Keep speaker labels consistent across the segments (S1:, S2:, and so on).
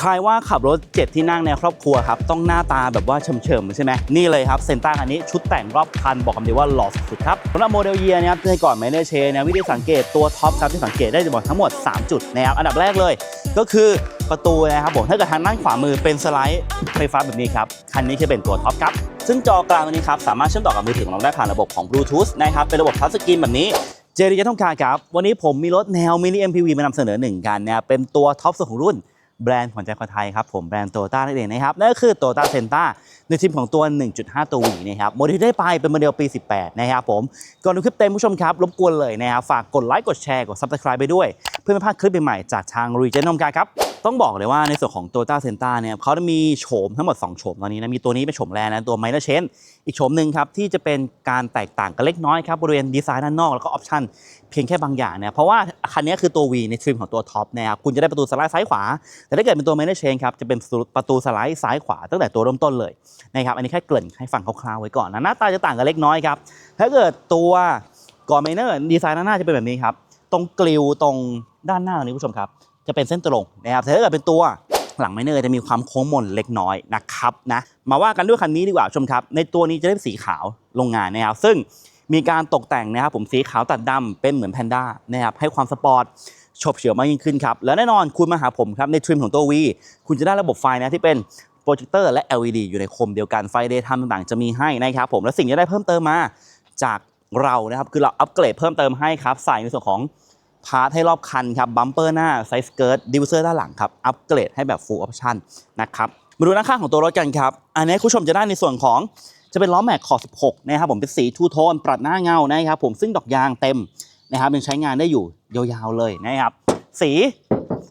S1: ใครว่าขับรถเจ็ดที่นั่งในครอบครัวครับ ต้องหน้าตาแบบว่าเฉิมๆใช่ไหมนี่เลยครับเซนต้าคันนี้ชุดแต่งรอบคันบอกคำเดียวว่าหล่อสุดครับสำหรับโมเดลเยียนะครับในก่อนไม่ได้เชนะวิธีสังเกตตัวท็อปครับที่สังเกตได้จะบอกทั้งหมด 3 จุดนะครับอันดับแรกเลย ก็คือประตูนะครับผมถ้าเกิดทางด้านขวามือเป็นสไลด์ไฟฟ้าแบบนี้ครับคันนี้จะเป็นตัวท็อปครับซึ่งจอกลางตัวนี้ครับสามารถเชื่อมต่อกับมือถือของเราได้ผ่านระบบของบลูทูธนะครับเป็นระบบทัชสกรีนแบบนี้เจริญต้องการครับวันนี้ผมมีรถแนวมินิ MPV มานำเสนอหนึ่งกันนะครับเป็นตัวท็อปสุดของรุ่น แบรนด์ขวัญใจคนไทยครับผมแบรนด์โตต้านั่นเองนะครับนั่นก็คือโตต้าเซนต้าในทีมของตัว 1.5 ตัววีนะครับโมเดลที่ได้ไปเป็นโมเดลปี 18 นะครับผมก่อนดูคลิปเต็มผู้ชมครับ รบกวนเลยนะครับฝากกดไลค์กดแชร์กด Subscribe ไปด้วย เพื่อไม่พลาดคลิปใหม่ๆจากทางรีเจนนมการครับต้องบอกเลยว่าในส่วนของ Toyota c e n t r a เนี่ยเขาจะมีโฉมทั้งหมด 2 โฉมตอนนี้นะมีตัวนี้เป็นโฉมแรกนะตัว Minor Change อีกโฉมหนึ่งครับที่จะเป็นการแตกต่างกันเล็กน้อยครับบริเวณดีไซน์ด้านนอกแล้วก็ออปชั่นเพียงแค่บางอย่างเนี่ยเพราะว่าคันนี้คือตัว V ในทริมของตัวท็อปนะครับคุณจะได้ประตูสไลด์ซ้ายขวาแต่ถ้าเกิดเป็นตัว Minor Change ครับจะเป็นประตูสไลด์ซ้ายขวาตั้งแต่ตัวเริ่มต้นเลยนะครับอันนี้แค่เกริ่นให้ฟังคร่าวๆไว้ก่อนนะหน้าตาจะต่างกันเล็กน้อยครับถ้าเกิดตัวก่อน Minor ดีไซน์หน้าจะเป็นแบบนี้ครับตรงกลิวตรงด้านหน้านี้ผู้ชมครับจะเป็นเส้นตรงนะครับแต่ถ้าเกิดเป็นตัวหลังไมเนอร์จะมีความโค้งมนเล็กน้อยนะครับนะมาว่ากันด้วยคันนี้ดีกว่าชมครับ ในตัวนี้จะได้เป็นสีขาวโรงงานนะครับซึ่งมีการตกแต่งนะครับผมสีขาวตัดดำเป็นเหมือนแพนด้านะครับให้ความสปอร์ต ฉบเฉี่ยวมากยิ่งขึ้นครับ แล้วแน่นอนคุณมาหาผมครับในทริมของตัว V คุณจะได้ระบบไฟนะที่เป็นโปรเจคเตอร์และ LED อยู่ในโคมเดียวกันไฟเดย์ทต่างๆ จะมีให้นะครับผมและสิ่งที่ได้เพิ่มเติมมาจากเรานะครับคือเราอัปเกรดเพิ่มเติมให้ครับใส่ในส่วนของพาร์ทให้รอบคันครับบัมเปอร์หน้าไซส์เกิร์ตดิวเซอร์ด้านหลังครับอัปเกรดให้แบบ full option นะครับมาดูด้านข้างของตัวรถกันครับ อันนี้คุณผู้ชมจะได้ในส่วนของจะเป็นล้อแม็กขอบ 16 นะครับผมเป็นสีทูโทนปรัดหน้าเงานะครับผมซึ่งดอกยางเต็ม นะครับยังใช้งานได้อยู่ยาวๆเลยนะครับ สี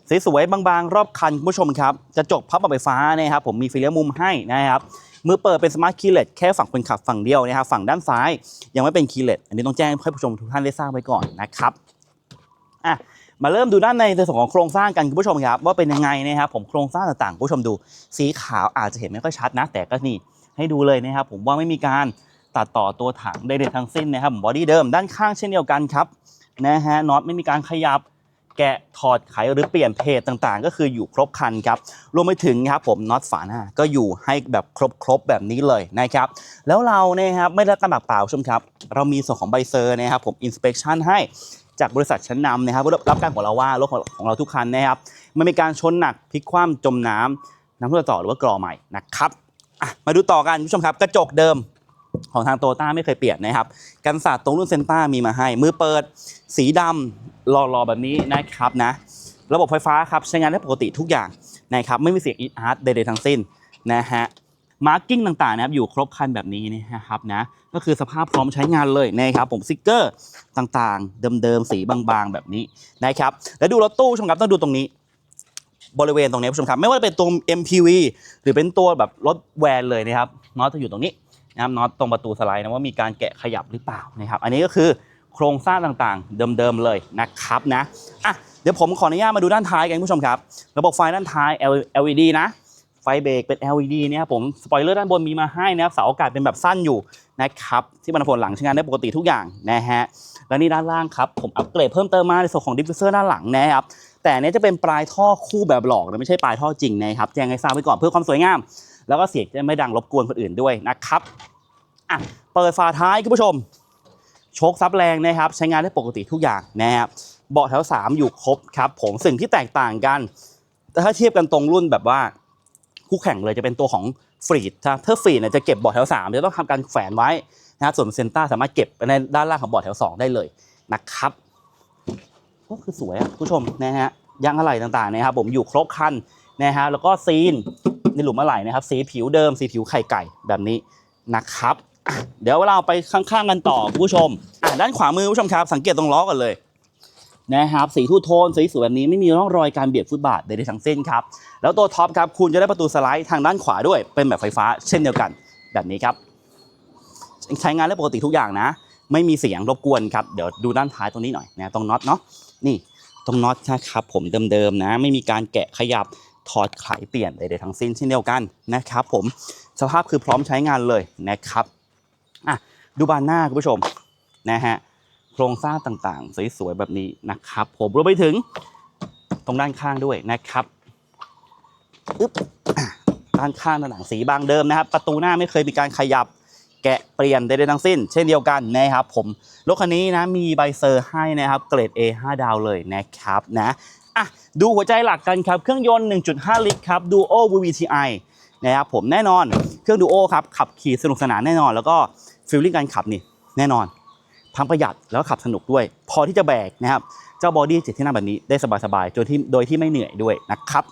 S1: สีสวยบางๆ รอบคันคุณผู้ชมครับกระจกพับแบบไฟฟ้านะครับผมมีฟิลเลอร์มุมให้นะครับมือเปิดเป็นสมาร์ทคีย์เลสแค่ฝั่งคนขับฝั่งเดียวนะครับฝั่งด้านซ้ายยังไม่เป็นคีย์เลสอันนี้ต้องแจ้งให้ผู้ชมทุกท่านได้ทราบไว้ก่อนนะครับอะมาเริ่มดูด้านในในส่วนของโครงสร้างกันคุณผู้ชมครับว่าเป็นยังไงนะครับผมโครงสร้างต่างๆคุณผู้ชมดู สีขาวอาจจะเห็นไม่ค่อยชัดนะ แต่ก็นี่ให้ดูเลยนะครับผมว่าไม่มีการตัดต่อตัวถังใดๆทั้งสิ้นนะครับบอดี้เดิมด้านข้างเช่นเดียวกันครับ นะฮะน็อตไม่มีการขยับแกะถอดไขหรือเปลี่ยนเพจต่างๆ ก็คืออยู่ครบคันครับรวมไปถึงครับผมน็อตฝาหน้าก็อยู่ให้แบบครบๆแบบนี้เลยนะครับแล้วเราเนี่ยครับไม่ได้ตามากเปล่าชมครับ เรามีส่วนของใบเซอร์นะครับผมอินสเป t ชันให้จากบริษัทชั้นนำนะครับรับการของเราว่ารถของเราทุกคันนะครับมันมีการชนหนักพลิกคว่ำจมน้ำน้ำท่วมต่อหรือว่ากรอใหม่นะครับมาดูต่อกันคุณผู้ชมครับ กระจกเดิม ของทางโตต้าไม่เคยเปลี่ยนนะครับ กันศาสตร์ตรงรุ่นเซนต้ามีมาให้ มือเปิดสีดำรอๆแบบนี้นะครับนะ ระบบไฟฟ้าครับใช้งานได้ปกติทุกอย่างนะครับไม่มีเสียงอีอาร์ตใดๆทั้งสิ้นนะฮะมาร์กิ้งต่างๆนะครับอยู่ครบคันแบบนี้นะครับนะก็คือสภาพพร้อมใช้งานเลยนะครับผมสติกเกอร์ต่างๆ เดิมๆสีบางๆ แบบนี้นะครับแล้วดูรถตู้ผู้ชมครับต้องดูตรงนี้ บริเวณตรงนี้ผู้ชมครับไม่ว่าจะเป็นตัว MPV หรือเป็นตัวแบบรถแวนเลยนะครับน็อตจะอยู่ตรงนี้ นะครับน็อตตรงประตูสไลด์นะว่ามีการแกะขยับหรือเปล่านะครับ อันนี้ก็คือโครงสร้างต่างๆ เดิมๆเลยนะครับนะอะเดี๋ยวผมขออนุญาตมาดูด้านท้ายกันผู้ชมครับ ระบบไฟด้านท้าย LED นะ ไฟเบรกเป็น LED เนี่ยครับผมสปอยเลอร์ด้านบนมีมาให้นะครับเสาอากาศเป็นแบบสั้นอยู่นะครับที่บรรพลหลังใช้งานได้ปกติทุกอย่างนะฮะแล้วนี่ด้านล่างครับผมอัปเกรดเพิ่มเติมมาในส่วนของดิฟฟิวเซอร์ด้านหลังนะครับแต่อันนี้จะเป็นปลายท่อคู่แบบหลอกนะไม่ใช่ปลายท่อจริงนะครับแจ้งให้ทราบไว้ก่อนเพื่อความสวยงาม แล้วก็เสียงจะไม่ดังรบกวนคนอื่นด้วยนะครับอะเปิดฝาท้ายคุณผู้ชม โชคซับแรงนะครับ ใช้งานได้ปกติทุกอย่างนะครับเบาะแถว 3 อยู่ครบครับ ผมสิ่งที่แตกต่างกันแต่ถ้าเทียบกันตรงรุ่นแบบว่าคู่แข่งเลยจะเป็นตัวของฟรีดครับถ้าฟรีดเนี่ยจะเก็บเบาะแถว 3 จะต้องทำการแฝนไว้นะครับส่วนเซนต้าสามารถเก็บไปในด้านล่างของเบาะแถว 2 ได้เลยนะครับก็คือสวยอะผู้ชมนะฮะยางอะไหล่ต่างๆนะครับผมอยู่ครบคันนะฮะแล้วก็ซีน ในหลุมอะไหล่นะครับ สีผิวเดิม สีผิวไข่ไก่แบบนี้นะครับ เดี๋ยวเราไปข้างๆกันต่อคุณผู้ชมอะด้านขวามือผู้ชมครับ สังเกตตรงล้อกันเลยนะครับสีทูโทนสวยๆแบบนี้ไม่มีร่องรอยการเบียดฟุตบาทใดๆทั้งสิ้นครับ แล้วตัวท็อปครับคุณจะได้ประตูสไลด์ทางด้านขวาด้วยเป็นแบบไฟฟ้าเช่นเดียวกันแบบนี้ครับใช้งานได้ปกติทุกอย่างนะ ไม่มีเสียงรบกวนครับเดี๋ยวดูด้านท้ายตรงนี้หน่อยนะตรงน็อตเนาะนี่ตรงน็อตนะครับผมเดิมๆนะ ไม่มีการแกะขยับ ถอดไขเปลี่ยนใดๆทั้งสิ้นเช่นเดียวกันนะครับ ผมสภาพคือพร้อมใช้งานเลยนะครับอะดูบานหน้าคุณผู้ชมนะฮะโครงสร้างต่างๆ สวยๆแบบนี้นะครับ ผมรวมไปถึงตรงด้านข้างด้วยนะครับอึ๊บอะด้านข้างด้านหลังสีบางเดิมนะครับ ประตูหน้าไม่เคยมีการขยับแกะเปลี่ยนใดๆทั้งสิ้น เช่นเดียวกันนะครับผมรถคันนี้นะมีใบเซอร์ให้นะครับเกรด A 5 ดาวเลยนะครับนะ ดูหัวใจหลักกันครับ เครื่องยนต์ 1.5 ลิตรครับ Duo VVTi นะครับผมแน่นอนเครื่อง Duo ครับ ขับขี่สนุกสนานแน่นอน แล้วก็ฟีลลิ่งการขับนี่แน่นอนทั้งประหยัดแล้วก็ขับสนุกด้วย พอที่จะแบกนะครับ เจ้าบอดี้เจ็ดที่นั่งแบบนี้ได้สบายๆโดยที่โดยที่ไม่เหนื่อยด้วยนะครับ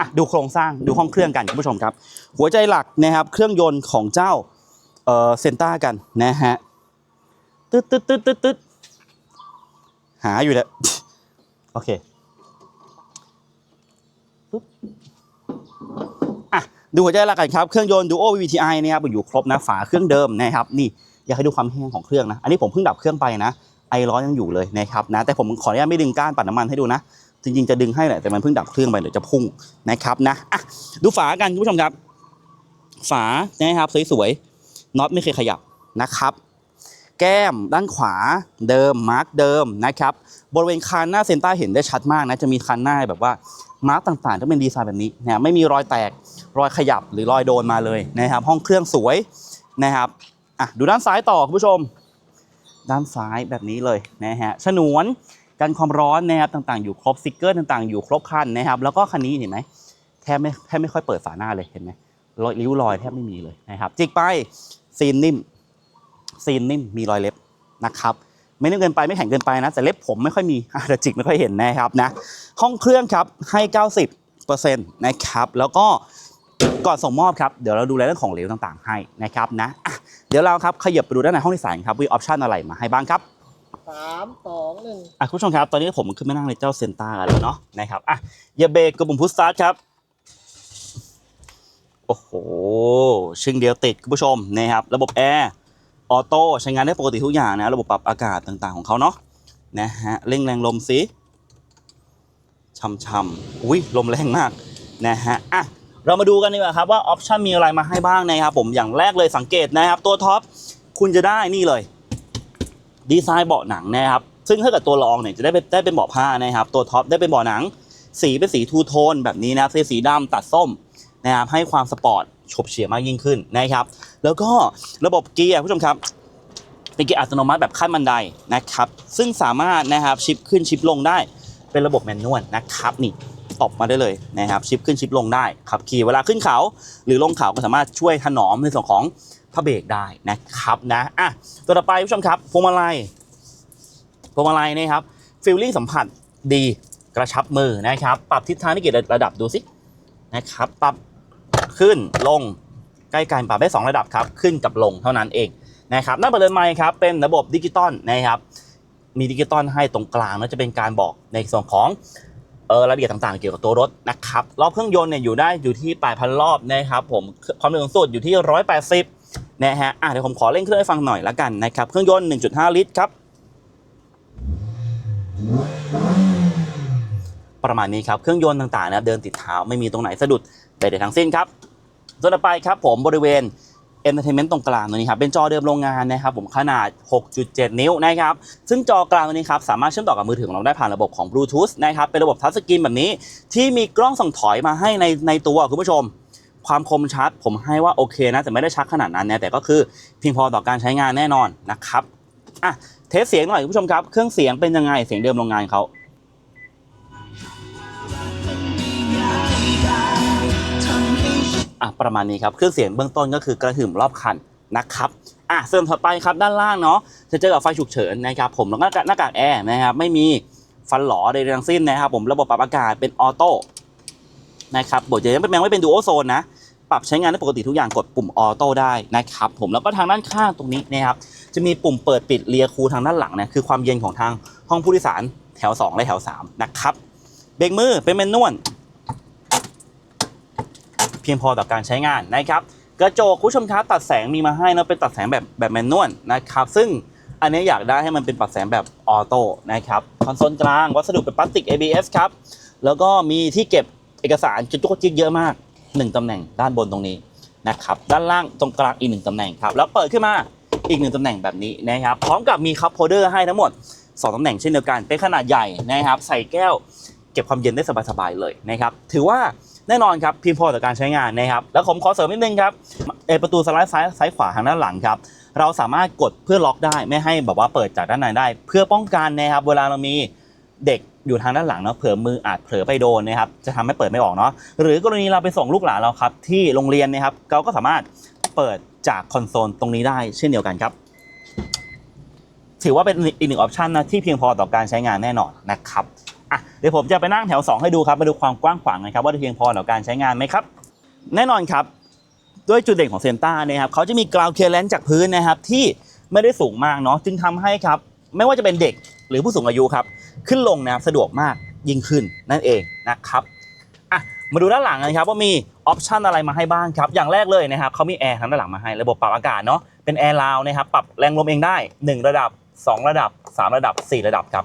S1: อะดูโครงสร้างดูห้องเครื่องกันคุณผู้ชมครับ หัวใจหลักนะครับเครื่องยนต์ของเจ้าเอ่อเซนต้ากันนะฮะตึ๊ดตึ๊ดตึ๊ดตึ๊ดตึ๊ดหาอยู่แล้วโอเค ปุ๊บอะดูหัวใจลักกันครับ เครื่องยนต์ Duo VVTi นะครับอยู่ครบนะฝาเครื่องเดิมนะครับนี่อยากให้ดูความแห้งของเครื่องนะอันนี้ผมเพิ่งดับเครื่องไปนะไอร้อนยังอยู่เลยนะครับนะแต่ผมขออนุญาตไม่ดึงก้านปัดน้ำมันให้ดูนะ จริงๆจะดึงให้แหละแต่มันเพิ่งดับเครื่องไปเดี๋ยวจะพุ่งนะครับนะอะดูฝากันคุณผู้ชมครับ ฝานะครับสวยๆน็อตไม่เคยขยับนะครับ แก้มด้านขวาเดิมมาร์กเดิมนะครับบริเวณคานหน้าเซนต้าเห็นได้ชัดมากนะจะมีคานหน้าแบบว่ามาร์กต่างๆจะเป็นดีไซน์แบบนี้นะไม่มีรอยแตกรอยขยับหรือรอยโดนมาเลยนะครับ ห้องเครื่องสวยนะครับอะดูด้านซ้ายต่อคุณผู้ชม ด้านซ้ายแบบนี้เลยนะฮะฉนวนกันความร้อนนะครับต่างๆอยู่ครบสติกเกอร์ต่างๆอยู่ครบคันนะครับแล้วก็คันนี้เห็นไหมแทบไม่แทบไม่ค่อยเปิดฝาหน้าเลยเห็นไหมรอยริ้วรอยแทบไม่มีเลยนะครับจิกไปซีนนิ่ม ซีนนิ่มมีรอยเล็บนะครับไม่นิ่มเกินไปไม่แข็งเกินไปนะ แต่เล็บผมไม่ค่อยมีอะแต่จิกไม่ค่อยเห็นนะครับนะห้องเครื่องครับให้ 90%นะครับแล้วก็ก่อนส่งมอบครับเดี๋ยวเราดูแลเรื่องของเหลวต่างๆให้นะครับนะอะเดี๋ยวเราครับขยับไปดูด้านในห้องโดยสารครับว่ามีออปชันอะไรมาให้บ้างครับ
S2: สามสองหนึ่ง
S1: อะคุณผู้ชมครับ ตอนนี้ผมขึ้นมานั่งในเจ้าเซนต้ากันแล้วเนาะนะครับอะอย่าเบรกกดปุ่มพุชสตาร์ทครับโอ้โหชึ่งเดียวติดคุณผู้ชมนะครับ ระบบแอร์ ออโต้ใช้งานได้ปกติทุกอย่างนะระบบปรับอากาศต่างๆของเขาเนาะนะฮะเร่งแรงลมสิช่ำๆอุ้ยลมแรงมากนะฮะอะเรามาดูกันดีกว่าครับว่าออปชันมีอะไรมาให้บ้างนะครับผมอย่างแรกเลยสังเกตนะครับตัวท็อปคุณจะได้นี่เลย ดีไซน์เบาะหนังนะครับซึ่งถ้าเกิดตัวรองเนี่ยจะได้เป็นได้เป็นเบาะผ้านะครับ ตัวท็อปได้เป็นเบาะหนัง สีเป็นสีทูโทนแบบนี้นะสีสีดำตัดส้มนะครับให้ความสปอร์ต ฉบเฉี่ยมากยิ่งขึ้นนะครับ แล้วก็ระบบเกียร์ผู้ชมครับเป็นเกียร์อัตโนมัติแบบขั้นบันไดนะครับ ซึ่งสามารถนะครับชิปขึ้นชิปลงได้ เป็นระบบแมนนวลนะครับนี่ตบมาได้เลยนะครับชิปขึ้นชิปลงได้ขับขี่เวลาขึ้นเขา หรือลงเขาก็สามารถช่วยถนอมในส่วนของพระเบรกได้นะครับนะอะตัวต่อไปผู้ชมครับพวงมาลัยพวงมาลัยนี่ครับฟีลลิ่งสัมผัสดีกระชับมือนะครับ ปรับทิศทางที่เกี่ยวระดับดูสินะครับปรับ ขึ้นลงใกล้กันปรับได้ 2 ระดับครับ ขึ้นกับลงเท่านั้นเองนะครับหน้าปัดเดินไมค์ครับเป็นระบบดิจิตอลนะครับมีดิจิตอลให้ตรงกลางแล้วจะเป็นการบอกในส่วนของเออรายละเอียดต่างๆ เกี่ยวกับตัวรถนะครับรอบเครื่องยนต์เนี่ยอยู่ได้อยู่ที่ 8,000 รอบนะครับผมความเร็วสูงสุดอยู่ที่ 180นะฮะอะเดี๋ยวผมขอเร่งเครื่องให้ฟังหน่อยละกันนะครับเครื่องยนต์ 1.5 ลิตรครับ ประมาณนี้ครับเครื่องยนต์ต่างๆนะครับเดินติดเท้าไม่มีตรงไหนสะดุดใดๆทั้งสิ้นครับ ส่วนต่อไปครับผมบริเวณ Entertainment ตรงกลางตัวนี้ครับเป็นจอเดิมโรงงานนะครับผมขนาด 6.7 นิ้วนะครับซึ่งจอกลางตัวนี้ครับสามารถเชื่อมต่อกับมือถือของเราได้ผ่านระบบของ Bluetooth นะครับเป็นระบบทัชสกรีนแบบนี้ ที่มีกล้องส่องถอยมาให้ในในตัวคุณผู้ชม ความคมชัดผมให้ว่าโอเคนะแต่ไม่ได้ชัดขนาดนั้นนะแต่ก็คือเพียงพอต่อการใช้งานแน่นอนนะครับอะเทสเสียงหน่อยคุณผู้ชมครับ เครื่องเสียงเป็นยังไงเสียงเดิมโรงงานเขา อะประมาณนี้ครับเครื่องเสียงเบื้องต้นก็คือกระหึ่มรอบคันนะครับอะเสริมถัดไปครับด้านล่างเนาะจะเจอกับไฟฉุกเฉินนะครับผมแล้วก็หน้ากากแอร์นะครับไม่มีฟันหลอใดๆทั้งสิ้นนะครับผมระบบปรับอากาศเป็นออโต้นะครับบทจะยังไม่แปลงไม่เป็นดูโอโซนนะปรับใช้งานได้ปกติทุกอย่างกดปุ่มออโต้ได้นะครับผมแล้วก็ทางด้านข้างตรงนี้นะครับจะมีปุ่มเปิดปิดเลียคูทางด้านหลังเนี่ยคือความเย็นของทางห้องผู้โดยสารแถว 2 และแถว 3 นะครับเบรกมือเป็นแมนนวล พียงพอต่อการใช้งานนะครับ กระจกคุณผู้ชมครับตัดแสงมีมาให้นะเป็นตัดแสงแบบแบบแมนนวลนะครับ ซึ่งอันนี้อยากได้ให้มันเป็นตัดแสงแบบออโต้นะครับคอนโซลกลางวัสดุเป็นพลาสติก ABS ครับแล้วก็มีที่เก็บเอกสารจุดจุกจิกเยอะมาก 1 ตำแหน่งด้านบนตรงนี้นะครับด้านล่างตรงกลางอีกหนึ่งตำแหน่งครับแล้วเปิดขึ้นมาอีกหนึ่งตำแหน่งแบบนี้นะครับพร้อมกับมีคัพโฮเดอร์ให้ทั้งหมด 2 ตำแหน่งเช่นเดียวกันเป็นขนาดใหญ่นะครับใส่แก้ว เก็บความเย็นได้สบายๆเลยนะครับถือว่า แน่นอนครับเพียงพอต่อการใช้งานนะครับแล้วผมขอเสริมนิดนึงครับประตูสไลด์ซ้ายซ้ายขวาทางด้านหลังครับเราสามารถกดเพื่อล็อกได้ไม่ให้แบบว่าเปิดจากด้านในได้ เพื่อป้องกันนะครับเวลาเรามีเด็กอยู่ทางด้านหลังเนาะเผื่อมืออาจเผลอไปโดนนะครับจะทำให้เปิดไม่ออกเนาะหรือกรณีเราไปส่งลูกหลานเราครับที่โรงเรียนนะครับเราก็สามารถเปิดจากคอนโซลตรงนี้ได้เช่นเดียวกันครับ ถือว่าเป็นอีกหนึ่งออปชันนะที่เพียงพอต่อการใช้งานแน่นอนนะครับ เดี๋ยวผมจะไปนั่งแถว 2 ให้ดูครับมาดูความกว้างขวางนะครับว่าเพียงพอต่อการใช้งานไหมครับ แน่นอนครับ ด้วยจุดเด่นของเซนต้านะครับเขาจะมีกราวเคลียร์แลนจากพื้นนะครับที่ไม่ได้สูงมากเนาะจึงทำให้ครับ ไม่ว่าจะเป็นเด็กหรือผู้สูงอายุครับ ขึ้นลงนะครับสะดวกมากยิ่งขึ้นนั่นเองนะครับอะมาดูด้านหลังกันครับว่ามีออปชันอะไรมาให้บ้างครับ อย่างแรกเลยนะครับเขามีแอร์ทางด้านหลังมาให้ระบบปรับอากาศเนาะเป็นแอร์ลาวนะครับปรับแรงลมเองได้ 1 ระดับ 2 ระดับ 3 ระดับ 4 ระดับครับ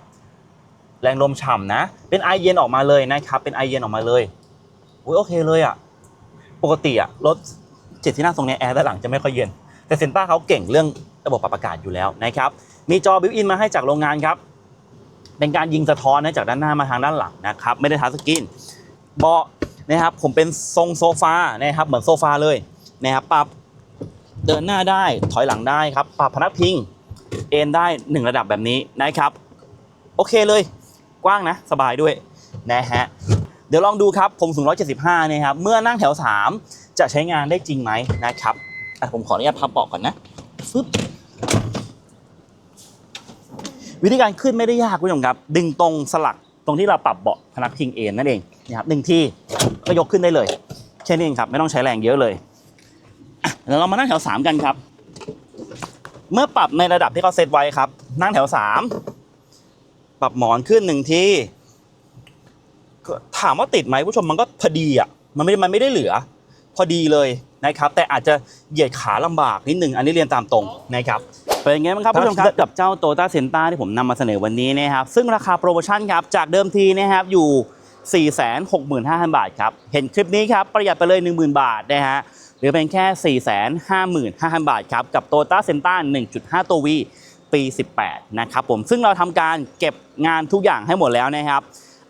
S1: แรงลมฉ่ำนะ เป็นไอเย็นออกมาเลยนะครับ เป็นไอเย็นออกมาเลยอุ้ยโอเคเลยอะ ปกติอะรถเจ็ดที่นั่งตรงนี้แอร์ด้านหลังจะไม่ค่อยเย็น แต่เซนต้าเขาเก่งเรื่องระบบปรับอากาศอยู่แล้วนะครับ มีจอบิวอินมาให้จากโรงงานครับ เป็นการยิงสะท้อนนะจากด้านหน้ามาทางด้านหลังนะครับ ไม่ได้ทัชสกรีนเบาะนะครับผมเป็นทรงโซฟานะครับเหมือนโซฟาเลยนะครับปรับเดินหน้าได้ถอยหลังได้ครับ ปรับพนักพิง เอนได้หนึ่งระดับแบบนี้นะครับ โอเคเลย กว้างนะสบายด้วยนะฮะเดี๋ยวลองดูครับผมสูง 175นะครับเมื่อนั่งแถว 3 จะใช้งานได้จริงไหมนะครับผมขออนุญาตพับเบาะก่อนนะฟึบวิธีการขึ้นไม่ได้ยากคุณผู้ชมครับ ดึงตรงสลักตรงที่เราปรับเบาะพนักพิงเอ็นนั่นเองนะครับหนึ่งที่ก็ยกขึ้นได้เลยแค่นี้เองครับ ไม่ต้องใช้แรงเยอะเลยเดี๋ยวเรามานั่งแถว 3 กันครับ เมื่อปรับในระดับที่เขาเซตไว้ครับ นั่งแถว 3 ปรับหมอนขึ้นหนึ่งทีถามว่าติดไหมผู้ชมมันก็พอดีอะมันไม่ได้มันไม่ได้เหลือ พอดีเลยนะครับ แต่อาจจะเหยียดขาลำบากนิดนึงอันนี้เรียนตามตรงนะครับเป็นไงบ้างครับผู้ชมครับกับเจ้าโตต้าเซนต้าที่ผมนำมาเสนอวันนี้นะครับซึ่งราคาโปรโมชั่นครับจากเดิมทีนะครับอยู่ 465,000 บาทครับเห็นคลิปนี้ครับประหยัดไปเลย 10,000 บาทนะฮะหรือเป็นแค่ 455,000 บาทครับกับโตต้าเซนต้า1.5 ตัว V ปี 18 นะครับผมซึ่งเราทำการเก็บงานทุกอย่างให้หมดแล้วนะครับ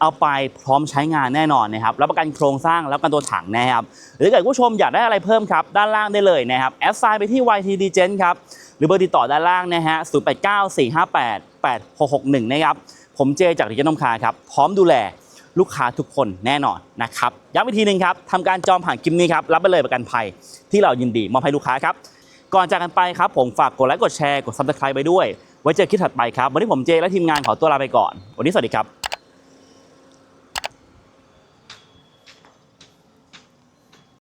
S1: เอาไปพร้อมใช้งานแน่นอนนะครับรับประกันโครงสร้างแล้วกันตัวถังนะครับหรือเกิดผู้ชมอยากได้อะไรเพิ่มครับ ด้านล่างได้เลยนะครับแอดไซน์ไปที่ YTD Gen ครับหรือเบอร์ติดต่อด้านล่างนะฮะ0894588661 นะครับผมเจจากดิจิทัลคาครับ พร้อมดูแลลูกค้าทุกคนแน่นอนนะครับย้ำอีกทีหนึ่งครับทำการจองผ่านคลิปนี้ครับ รับไปเลยประกันภัยที่เรายินดีมอบให้ลูกค้าครับ ก่อนจากกันไปครับผมฝากกดไลค์กดแชร์กด Subscribe ไปด้วย ไว้เจอคลิปถัดไปครับ วันนี้ผมเจและทีมงานขอตัวลาไปก่อน วันนี้สวัสดีครับ